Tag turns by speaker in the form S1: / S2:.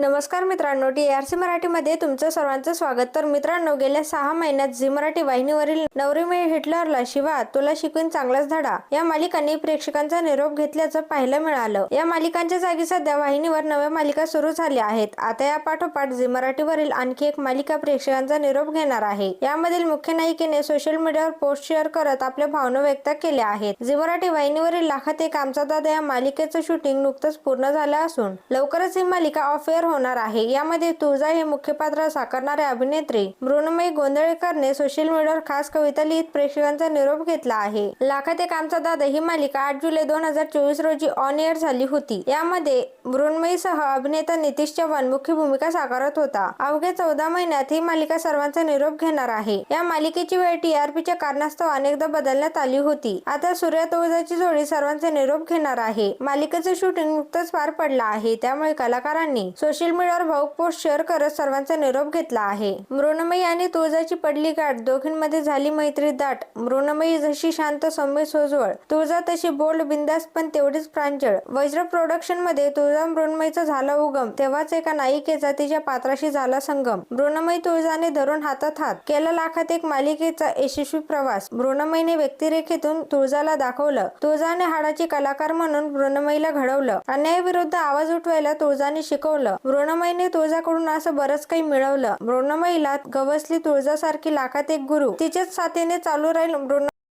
S1: नमस्कार मित्रांनो T R C मराठीमध्ये तुमचं सर्वांचं स्वागत. तर मित्रांनो गेल्या सहा महिन्यात झी मराठी वाहिनीवरील नवरीमेळ हिटलरला शिवा तुला शिकून चांगलाच धडा. या मालिकांनी प्रेक्षकांचा निरोप घेतल्याचं पाहायला मिळालं. या मालिकांच्या जागी सध्या वाहिनीवर नव्या मालिका सुरू झाल्या आहेत. आता या पाठोपाठ झी मराठीवरील आणखी एक मालिका प्रेक्षकांचा निरोप घेणार आहे. यामधील मुख्य नायिकेने सोशल मीडियावर पोस्ट शेअर करत आपल्या भावना व्यक्त केल्या आहेत. झी मराठी वाहिनीवरील लाखात एक आमचा दादा या मालिकेचं शूटिंग नुकतंच पूर्ण झालं असून लवकरच ही मालिका ऑफ एअर होणार आहे. यामध्ये तुळजा हे मुख्य पात्र साकारणारे अभिनेत्री मृणमयी गोंधळेकरने सोशल मीडियावर खास कविता लिहित प्रेक्षकांचा निरोप घेतला आहे. लाखात एक आमचा दादा ही मालिका आठ जुलै दोन हजार चोवीस रोजी ऑन एअर झाली होती. यामध्ये मृणमयीसह अभिनेता नितीश चव्हाण मुख्य भूमिका साकारत होता. अवघ्या चौदा महिन्यात ही मालिका सर्वांचा निरोप घेणार आहे. या मालिकेची वेळ टीआरपीच्या कारणास्तव अनेकदा बदलण्यात आली होती. आता सूर्या तुळजाची जोडी सर्वांचे निरोप घेणार आहे. मालिकेचं शूटिंग नुकतंच पार पडलं आहे. त्यामुळे कलाकारांनी सोशल मीडियावर भाऊक पोस्ट शेअर करत सर्वांचा निरोप घेतला आहे. मृणमयी आणि तुळजाची पडली गाठ दोघींमध्ये झाली मैत्री दाट. मृणमयी जशी शांत सौम्य सोजवळ. तुळजा तशी बोल्ड बिंदास पण तेवढीच प्रांजळ. वज्र प्रोडक्शनमध्ये तुळजा मृणमयीचा झाला उगम. तेव्हाच एका नायिकेचा तिच्या पात्राशी झाला संगम. मृणमयी तुळजाने धरून हातात हात केला लाखात एक मालिकेचा यशस्वी प्रवास. मृणमयीने व्यक्तिरेखेतून तुळजाला दाखवलं. तुळजाने हाडाची कलाकार म्हणून मृणमयीला घडवलं. अन्यायाविरुद्ध आवाज उठवायला तुळजाने शिकवलं. मृण्मयीने तुळजाकडून असं बरंच काही मिळवलं. मृण्मयीला गवसली तुळजासारखी लाखात एक गुरु. तिच्याच साथीने चालू राहील